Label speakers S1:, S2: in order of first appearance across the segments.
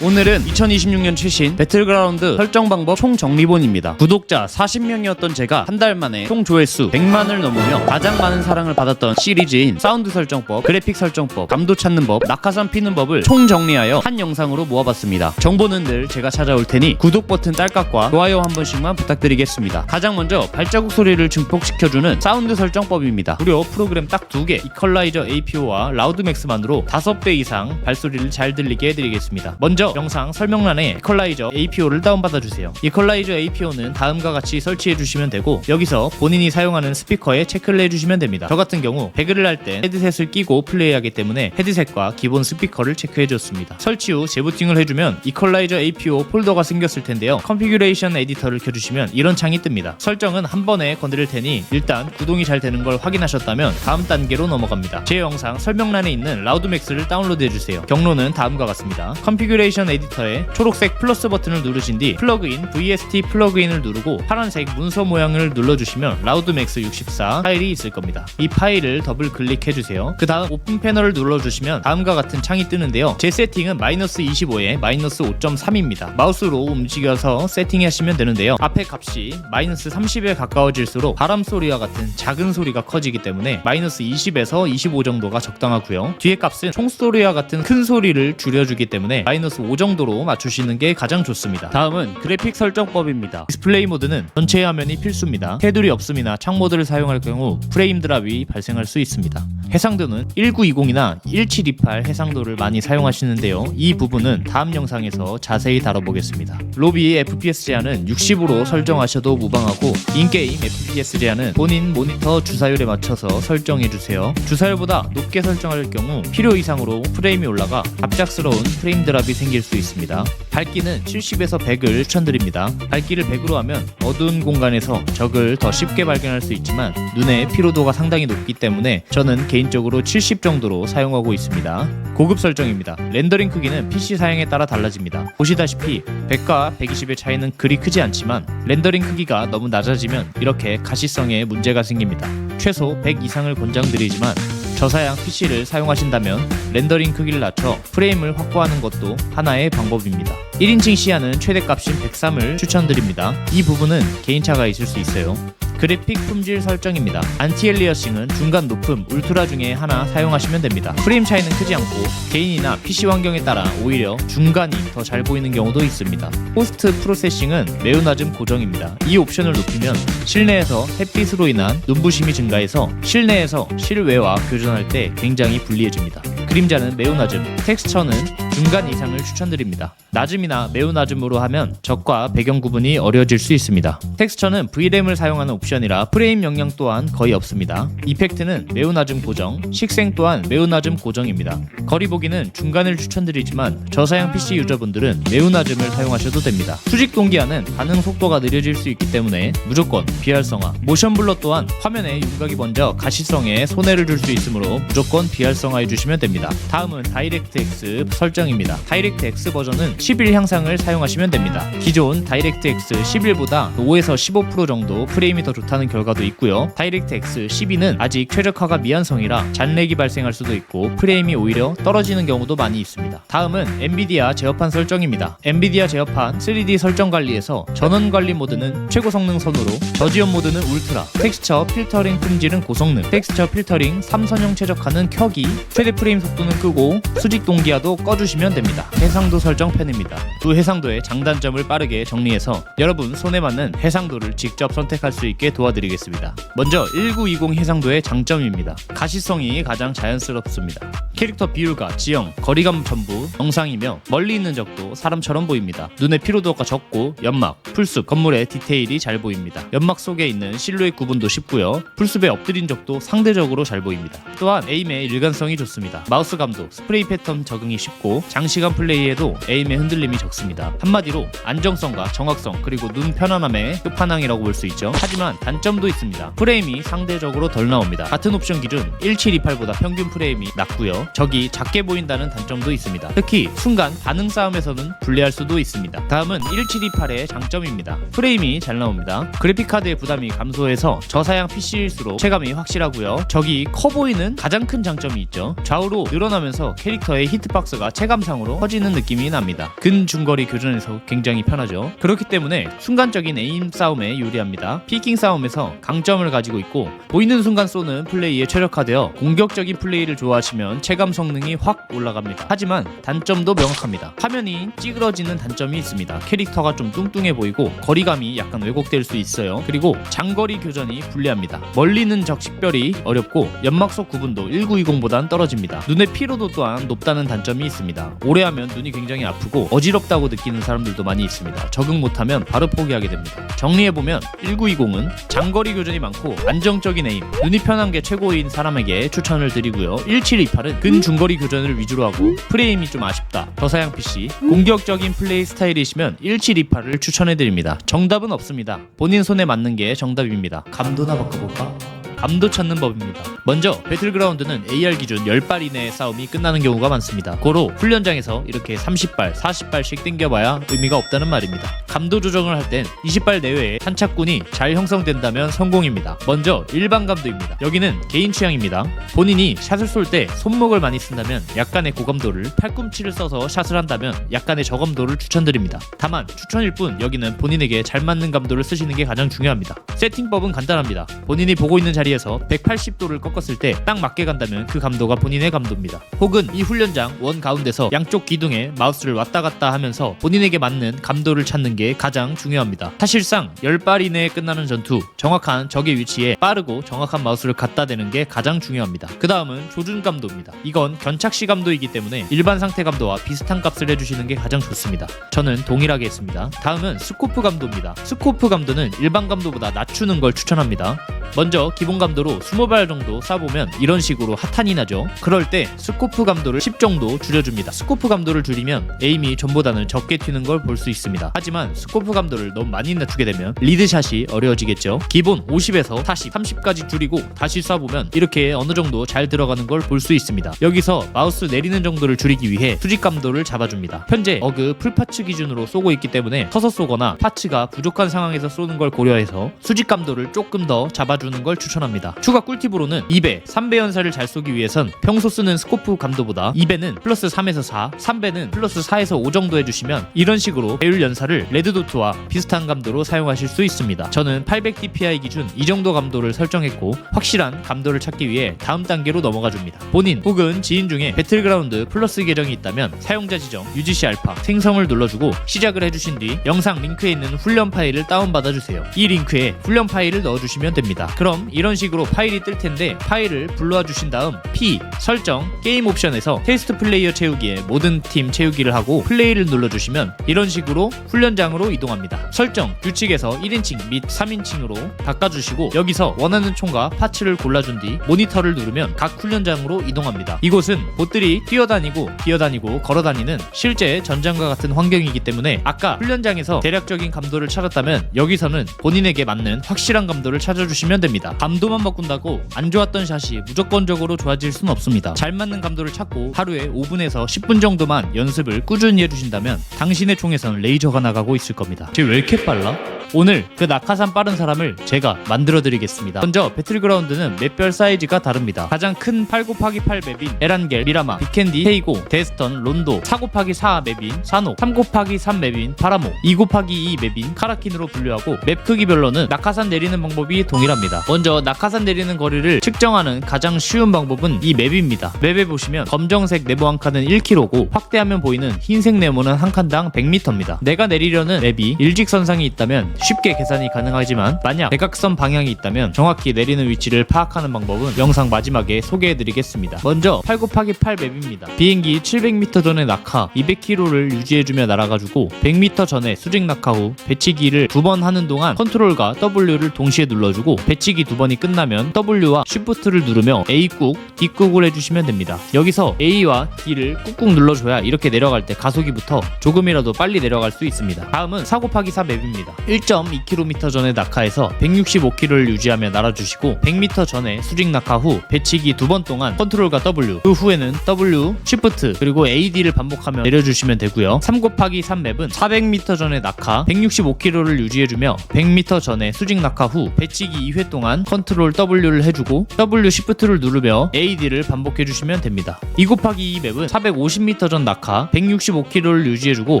S1: 오늘은 2026년 최신 배틀그라운드 설정 방법 총 정리본입니다. 구독자 40명이었던 제가 한 달 만에 총 조회수 100만을 넘으며 가장 많은 사랑을 받았던 시리즈인 사운드 설정법, 그래픽 설정법, 감도 찾는 법, 낙하산 피는 법을 총 정리하여 한 영상으로 모아봤습니다. 정보는 늘 제가 찾아올 테니 구독 버튼 딸깍과 좋아요 한 번씩만 부탁드리겠습니다. 가장 먼저 발자국 소리를 증폭시켜주는 사운드 설정법입니다. 무려 프로그램 딱 두 개, 이퀄라이저 APO와 라우드맥스만으로 5배 이상 발소리를 잘 들리게 해드리겠습니다. 먼저 영상 설명란에 이퀄라이저 APO를 다운받아 주세요. 이퀄라이저 APO는 다음과 같이 설치해 주시면 되고 여기서 본인이 사용하는 스피커에 체크를 해 주시면 됩니다. 저 같은 경우 배그를 할 때 헤드셋을 끼고 플레이하기 때문에 헤드셋과 기본 스피커를 체크해 줬습니다. 설치 후 재부팅을 해주면 이퀄라이저 APO 폴더가 생겼을 텐데요. 컨피규레이션 에디터를 켜주시면 이런 창이 뜹니다. 설정은 한 번에 건드릴 테니 일단 구동이 잘 되는 걸 확인하셨다면 다음 단계로 넘어갑니다. 제 영상 설명란에 있는 라우드맥스를 다운로드 해주세요. 경로는 다음과 같습니다. 컨피규레이션 에디터에 초록색 플러스 버튼을 누르신 뒤 플러그인 VST 플러그인을 누르고 파란색 문서 모양을 눌러주시면 라우드맥스 64 파일이 있을 겁니다. 이 파일을 더블 클릭해 주세요. 그 다음 오픈 패널을 눌러주시면 다음과 같은 창이 뜨는데요. 제 세팅은 마이너스 25에 마이너스 5.3입니다. 마우스로 움직여서 세팅하시면 되는데요. 앞에 값이 마이너스 30에 가까워질수록 바람 소리와 같은 작은 소리가 커지기 때문에 마이너스 20에서 25 정도가 적당하고요. 뒤에 값은 총소리와 같은 큰 소리를 줄여주기 때문에 마이너스 5 정도로 맞추시는 게 가장 좋습니다. 다음은 그래픽 설정법입니다. 디스플레이 모드는 전체 화면이 필수입니다. 테두리 없음이나 창 모드를 사용할 경우 프레임 드랍이 발생할 수 있습니다. 해상도는 1920이나 1728 해상도를 많이 사용하시는데요. 이 부분은 다음 영상에서 자세히 다뤄보겠습니다. 로비 FPS 제한은 60으로 설정하셔도 무방하고 인게임 FPS 제한은 본인 모니터 주사율에 맞춰서 설정해주세요. 주사율보다 높게 설정할 경우 필요 이상으로 프레임이 올라가 갑작스러운 프레임 드랍이 생길 수 있습니다. 밝기는 70에서 100을 추천드립니다. 밝기를 100으로 하면 어두운 공간에서 적을 더 쉽게 발견할 수 있지만 눈의 피로도가 상당히 높기 때문에 저는 개인적으로 70 정도로 사용하고 있습니다. 고급 설정입니다. 렌더링 크기는 PC 사양에 따라 달라집니다. 보시다시피 100과 120의 차이는 그리 크지 않지만 렌더링 크기가 너무 낮아지면 이렇게 가시성에 문제가 생깁니다. 최소 100 이상을 권장드리지만 저사양 PC를 사용하신다면 렌더링 크기를 낮춰 프레임을 확보하는 것도 하나의 방법입니다. 1인칭 시야는 최대값인 103을 추천드립니다. 이 부분은 개인차가 있을 수 있어요. 그래픽 품질 설정입니다. 안티엘리어싱은 중간 높음, 울트라 중에 하나 사용하시면 됩니다. 프레임 차이는 크지 않고 개인이나 PC 환경에 따라 오히려 중간이 더 잘 보이는 경우도 있습니다. 포스트 프로세싱은 매우 낮은 고정입니다. 이 옵션을 높이면 실내에서 햇빛으로 인한 눈부심이 증가해서 실내에서 실외와 교전할 때 굉장히 불리해집니다. 그림자는 매우 낮음, 텍스처는 중간 이상을 추천드립니다. 낮음이나 매우 낮음으로 하면 적과 배경 구분이 어려워질 수 있습니다. 텍스처는 VRAM을 사용하는 옵션이라 프레임 영향 또한 거의 없습니다. 이펙트는 매우 낮음 고정, 식생 또한 매우 낮음 고정입니다. 거리 보기는 중간을 추천드리지만 저사양 PC 유저분들은 매우 낮음을 사용하셔도 됩니다. 수직 동기화는 반응 속도가 느려질 수 있기 때문에 무조건 비활성화. 모션 블러 또한 화면에 윤곽이 번져 가시성에 손해를 줄 수 있으므로 무조건 비활성화해 주시면 됩니다. 다음은 다이렉트 X 설정입니다. 다이렉트 X 버전은 11 향상을 사용하시면 됩니다. 기존 다이렉트 X 11보다 5에서 15% 정도 프레임이 더 좋다는 결과도 있고요. 다이렉트 X 12는 아직 최적화가 미완성이라 잔렉이 발생할 수도 있고 프레임이 오히려 떨어지는 경우도 많이 있습니다. 다음은 엔비디아 제어판 설정입니다. 엔비디아 제어판 3D 설정 관리에서 전원 관리 모드는 최고 성능 선으로 저지연 모드는 울트라, 텍스처 필터링 품질은 고성능, 텍스처 필터링 3선형 최적화는 켜기, 최대 프레임 속도는 끄고 수직 동기화도 꺼주시면 됩니다. 해상도 설정 펜입니다. 두 해상도의 장단점을 빠르게 정리해서 여러분 손에 맞는 해상도를 직접 선택할 수 있게 도와드리겠습니다. 먼저 1920 해상도의 장점입니다. 가시성이 가장 자연스럽습니다. 캐릭터 비율과 지형, 거리감 전부 정상이며 멀리 있는 적도 사람처럼 보입니다. 눈의 피로도가 적고 연막, 풀숲, 건물의 디테일이 잘 보입니다. 연막 속에 있는 실루엣 구분도 쉽고요. 풀숲에 엎드린 적도 상대적으로 잘 보입니다. 또한 에임의 일관성이 좋습니다. 마우스 감도, 스프레이 패턴 적응이 쉽고 장시간 플레이에도 에임의 흔들림이 적습니다. 한마디로 안정성과 정확성 그리고 눈 편안함의 끝판왕이라고 볼 수 있죠. 하지만 단점도 있습니다. 프레임이 상대적으로 덜 나옵니다. 같은 옵션 기준 1728보다 평균 프레임이 낮고요. 적이 작게 보인다는 단점도 있습니다. 특히 순간 반응 싸움에서는 불리할 수도 있습니다. 다음은 1728의 장점입니다. 프레임이 잘 나옵니다. 그래픽 카드의 부담이 감소해서 저사양 PC일수록 체감이 확실하고요. 적이 커 보이는 가장 큰 장점이 있죠. 좌우로 늘어나면서 캐릭터의 히트박스가 체감 체감상으로 커지는 느낌이 납니다. 근 중거리 교전에서 굉장히 편하죠. 그렇기 때문에 순간적인 에임 싸움에 유리합니다. 피킹 싸움에서 강점을 가지고 있고 보이는 순간 쏘는 플레이에 최적화되어 공격적인 플레이를 좋아하시면 체감 성능이 확 올라갑니다. 하지만 단점도 명확합니다. 화면이 찌그러지는 단점이 있습니다. 캐릭터가 좀 뚱뚱해 보이고 거리감이 약간 왜곡될 수 있어요. 그리고 장거리 교전이 불리합니다. 멀리는 적 식별이 어렵고 연막 속 구분도 1920보단 떨어집니다. 눈의 피로도 또한 높다는 단점이 있습니다. 오래 하면 눈이 굉장히 아프고 어지럽다고 느끼는 사람들도 많이 있습니다. 적응 못하면 바로 포기하게 됩니다. 정리해보면 1920은 장거리 교전이 많고 안정적인 에임, 눈이 편한 게 최고인 사람에게 추천을 드리고요. 1728은 근중거리 교전을 위주로 하고 프레임이 좀 아쉽다. 더사양 PC 공격적인 플레이 스타일이시면 1728을 추천해드립니다. 정답은 없습니다. 본인 손에 맞는 게 정답입니다. 감도나 바꿔볼까? 감도 찾는 법입니다. 먼저 배틀그라운드는 AR 기준 10발 이내의 싸움이 끝나는 경우가 많습니다. 고로 훈련장에서 이렇게 30발, 40발씩 땡겨봐야 의미가 없다는 말입니다. 감도 조정을 할 땐 20발 내외의 탄착군이 잘 형성된다면 성공입니다. 먼저 일반 감도입니다. 여기는 개인 취향입니다. 본인이 샷을 쏠 때 손목을 많이 쓴다면 약간의 고감도를 팔꿈치를 써서 샷을 한다면 약간의 저감도를 추천드립니다. 다만 추천일 뿐 여기는 본인에게 잘 맞는 감도를 쓰시는 게 가장 중요합니다. 세팅법은 간단합니다. 본인이 보고 있는 자리 에서 180도를 꺾었을 때 딱 맞게 간다면 그 감도가 본인의 감도입니다. 혹은 이 훈련장 원 가운데서 양쪽 기둥에 마우스를 왔다 갔다 하면서 본인에게 맞는 감도를 찾는 게 가장 중요합니다. 사실상 10발 이내에 끝나는 전투, 정확한 적의 위치에 빠르고 정확한 마우스를 갖다 대는 게 가장 중요합니다. 그 다음은 조준 감도입니다. 이건 견착시 감도이기 때문에 일반 상태 감도와 비슷한 값을 해주시는 게 가장 좋습니다. 저는 동일하게 했습니다. 다음은 스코프 감도입니다. 스코프 감도는 일반 감도보다 낮추는 걸 추천합니다. 먼저 기본 감도로 20발 정도 쏴보면 이런 식으로 핫한이 나죠. 그럴 때 스코프 감도를 10 정도 줄여줍니다. 스코프 감도를 줄이면 에임이 전보다는 적게 튀는 걸 볼 수 있습니다. 하지만 스코프 감도를 너무 많이 낮추게 되면 리드샷이 어려워지겠죠. 기본 50에서 40, 30까지 줄이고 다시 쏴보면 이렇게 어느 정도 잘 들어가는 걸 볼 수 있습니다. 여기서 마우스 내리는 정도를 줄이기 위해 수직 감도를 잡아줍니다. 현재 어그 풀파츠 기준으로 쏘고 있기 때문에 서서 쏘거나 파츠가 부족한 상황에서 쏘는 걸 고려해서 수직 감도를 조금 더 잡아주는 걸 추천합니다. 추가 꿀팁으로는 2배, 3배 연사를 잘 쏘기 위해선 평소 쓰는 스코프 감도보다 2배는 플러스 3에서 4, 3배는 플러스 4에서 5 정도 해주시면 이런 식으로 배율 연사를 레드도트와 비슷한 감도로 사용하실 수 있습니다. 저는 800dpi 기준 이 정도 감도를 설정했고 확실한 감도를 찾기 위해 다음 단계로 넘어가 줍니다. 본인 혹은 지인 중에 배틀그라운드 플러스 계정이 있다면 사용자 지정 UGC 알파 생성을 눌러주고 시작을 해주신 뒤 영상 링크에 있는 훈련 파일을 다운받아 주세요. 이 링크에 훈련 파일을 넣어주시면 됩니다. 그럼 이런 식으로 파일이 뜰 텐데 파일을 불러와 주신 다음 P 설정 게임 옵션에서 테스트 플레이어 채우기에 모든 팀 채우기를 하고 플레이를 눌러주시면 이런 식으로 훈련장으로 이동합니다. 설정 규칙에서 1인칭 및 3인칭으로 바꿔주시고 여기서 원하는 총과 파츠를 골라준 뒤 모니터를 누르면 각 훈련장으로 이동합니다. 이곳은 보들이 뛰어다니고 기어다니고 걸어다니는 실제 전장과 같은 환경이기 때문에 아까 훈련장에서 대략적인 감도를 찾았다면 여기서는 본인에게 맞는 확실한 감도를 찾아주시면 됩니다. 감도 만 바꾼다고 안 좋았던 샷이 무조건적으로 좋아질 수는 없습니다. 잘 맞는 감도를 찾고 하루에 5분에서 10분 정도만 연습을 꾸준히 해주신다면 당신의 총에선 레이저가 나가고 있을 겁니다. 쟤 왜 이렇게 빨라? 오늘 그 낙하산 빠른 사람을 제가 만들어 드리겠습니다. 먼저 배틀그라운드는 맵별 사이즈가 다릅니다. 가장 큰 8 곱하기 8 맵인 에란겔, 미라마, 비캔디, 헤이고, 데스턴, 론도, 4 곱하기 4 맵인 사노, 3 곱하기 3 맵인 파라모, 2 곱하기 2 맵인 카라킨으로 분류하고 맵 크기별로는 낙하산 내리는 방법이 동일합니다. 먼저 낙하산 내리는 거리를 측정하는 가장 쉬운 방법은 이 맵입니다. 맵에 보시면 검정색 네모 한 칸은 1km고 확대하면 보이는 흰색 네모는 한 칸당 100m입니다. 내가 내리려는 맵이 일직선상이 있다면 쉽게 계산이 가능하지만 만약 대각선 방향이 있다면 정확히 내리는 위치를 파악하는 방법은 영상 마지막에 소개해드리겠습니다. 먼저 8 곱하기 8 맵입니다. 비행기 700m 전에 낙하 200km를 유지해주며 날아가지고 100m 전에 수직 낙하 후 배치기를 두 번 하는 동안 컨트롤과 W를 동시에 눌러주고 배치기 두 번이 끝나면 W와 Shift를 누르며 A 꾹, D 꾹을 해주시면 됩니다. 여기서 A와 D를 꾹꾹 눌러줘야 이렇게 내려갈 때 가속이 붙어 조금이라도 빨리 내려갈 수 있습니다. 다음은 4 곱하기 4 맵입니다. 1.2km 전에 낙하해서 165km를 유지하며 날아주시고 100m 전에 수직 낙하 후 배치기 두 번 동안 컨트롤과 W 그 후에는 W, Shift 그리고 AD를 반복하며 내려주시면 되고요. 3 곱하기 3 맵은 400m 전에 낙하 165km를 유지해주며 100m 전에 수직 낙하 후 배치기 2회 동안 컨트롤 W를 해주고 W Shift를 누르며 AD를 반복해주시면 됩니다. 2 곱하기 2 맵은 450m 전 낙하 165km를 유지해주고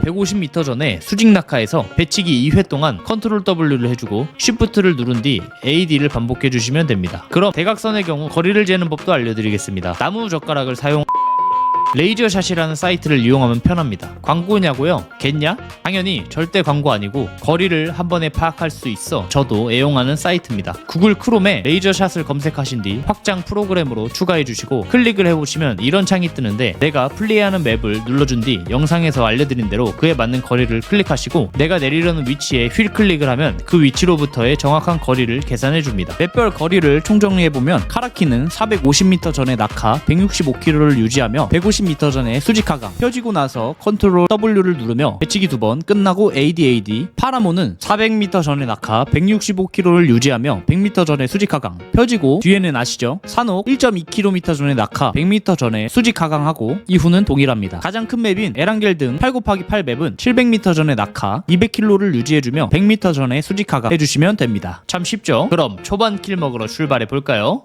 S1: 150m 전에 수직 낙하에서 배치기 2회 동안 컨트롤 W를 해주고 Shift를 누른 뒤 AD를 반복해 주시면 됩니다. 그럼 대각선의 경우 거리를 재는 법도 알려드리겠습니다. 나무 젓가락을 사용 레이저샷이라는 사이트를 이용하면 편합니다. 광고냐고요? 겠냐? 당연히 절대 광고 아니고 거리를 한 번에 파악할 수 있어 저도 애용하는 사이트입니다. 구글 크롬에 레이저샷을 검색하신 뒤 확장 프로그램으로 추가해 주시고 클릭을 해보시면 이런 창이 뜨는데 내가 플레이하는 맵을 눌러준 뒤 영상에서 알려드린 대로 그에 맞는 거리를 클릭하시고 내가 내리려는 위치에 휠 클릭을 하면 그 위치로부터의 정확한 거리를 계산해 줍니다. 맵별 거리를 총정리해보면 카라키는 450m 전에 낙하 165km를 유지하며 150m 전에 수직 하강 펴지고 나서 컨트롤 W를 누르며 배치기 두 번 끝나고 ADAD 파라모는 400m 전에 낙하 165km를 유지하며 100m 전에 수직 하강 펴지고 뒤에는 아시죠? 산옥 1.2km 전에 낙하 100m 전에 수직 하강하고 이후는 동일합니다. 가장 큰 맵인 에란겔 등 8 곱하기 8 맵은 700m 전에 낙하 200km를 유지해주며 100m 전에 수직 하강 해주시면 됩니다. 참 쉽죠? 그럼 초반 킬 먹으러 출발해 볼까요?